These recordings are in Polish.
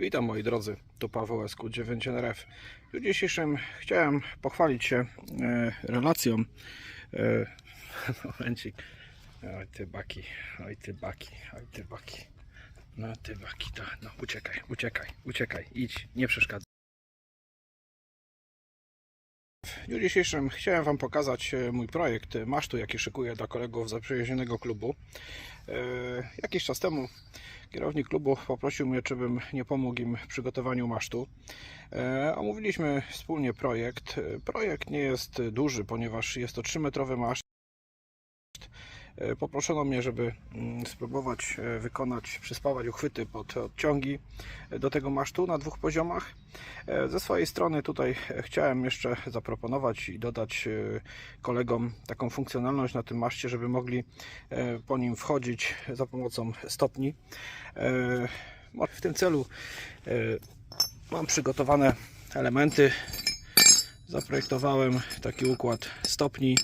Witam moi drodzy, tu Paweł SQ9NRF. W dniu dzisiejszym chciałem pochwalić się e, relacją. E, momencik. Oj ty baki, oj ty baki, oj ty baki. No ty baki, to, no uciekaj, uciekaj, uciekaj, idź, nie przeszkadzaj. W dniu dzisiejszym chciałem Wam pokazać e, mój projekt masztu, jaki szykuję dla kolegów z zaprzyjaźnionego klubu. E, Jakiś czas temu kierownik klubu poprosił mnie, czy bym nie pomógł im w przygotowaniu masztu. E, Omówiliśmy wspólnie projekt. Projekt nie jest duży, ponieważ jest to 3-metrowy maszt. E, Poproszono mnie, żeby mm, spróbować e, wykonać, przyspawać uchwyty pod odciągi do tego masztu na dwóch poziomach. E, Ze swojej strony tutaj chciałem jeszcze zaproponować i dodać kolegom taką funkcjonalność na tym maszcie, żeby mogli po nim wchodzić za pomocą stopni. W tym celu mam przygotowane elementy. Zaprojektowałem taki układ stopni,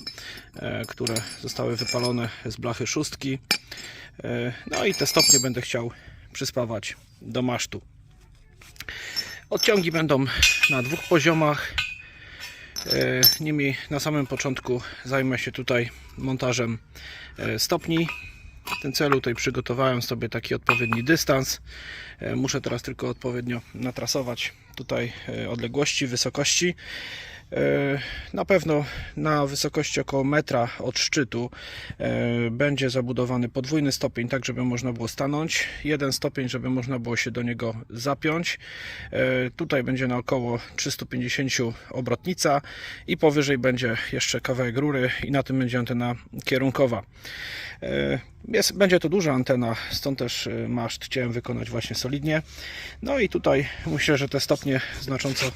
e, które zostały wypalone z blachy szóstki. E, No i te stopnie będę chciał przyspawać do masztu. Odciągi będą na dwóch poziomach. E, Niemniej na samym początku zajmę się tutaj montażem stopni. W tym celu tutaj przygotowałem sobie taki odpowiedni dystans. Muszę teraz tylko odpowiednio natrasować tutaj e, odległości, wysokości. E, Na pewno na wysokości około metra od szczytu e, będzie zabudowany podwójny stopień, tak żeby można było stanąć. Jeden stopień, żeby można było się do niego zapiąć. Tutaj będzie na około 350 obrotnica i powyżej będzie jeszcze kawałek rury i na tym będzie antena kierunkowa. Jest, będzie to duża antena, stąd też maszt chciałem wykonać właśnie solidnie. No i tutaj myślę, że te stopnie znacząco e,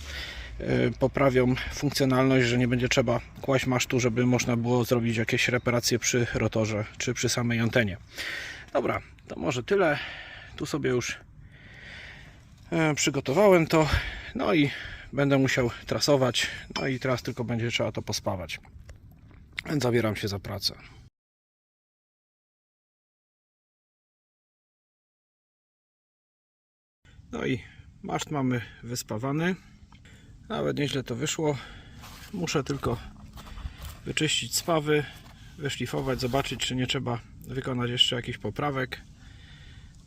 poprawią funkcjonalność, że nie będzie trzeba kłaść masztu, żeby można było zrobić jakieś reparacje przy rotorze czy przy samej antenie. Dobra, to może tyle. Tu sobie już e, przygotowałem to. No i będę musiał trasować. No i teraz tylko będzie trzeba to pospawać. Więc zabieram się za pracę. No i maszt mamy wyspawany. Nawet nieźle to wyszło. Muszę tylko wyczyścić spawy, wyszlifować, zobaczyć czy nie trzeba wykonać jeszcze jakichś poprawek.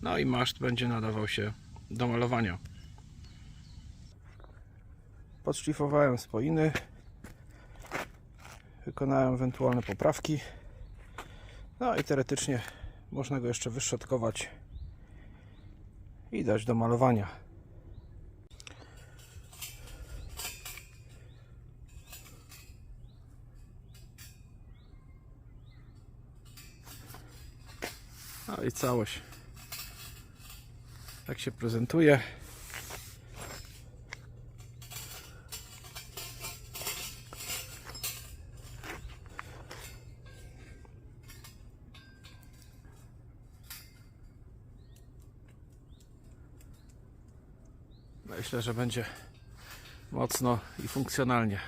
No i maszt będzie nadawał się do malowania. Podszlifowałem spoiny. Wykonałem ewentualne poprawki. No i teoretycznie można go jeszcze wyszczotkować i dać do malowania. No i całość tak się prezentuje. Myślę, że będzie mocno i funkcjonalnie.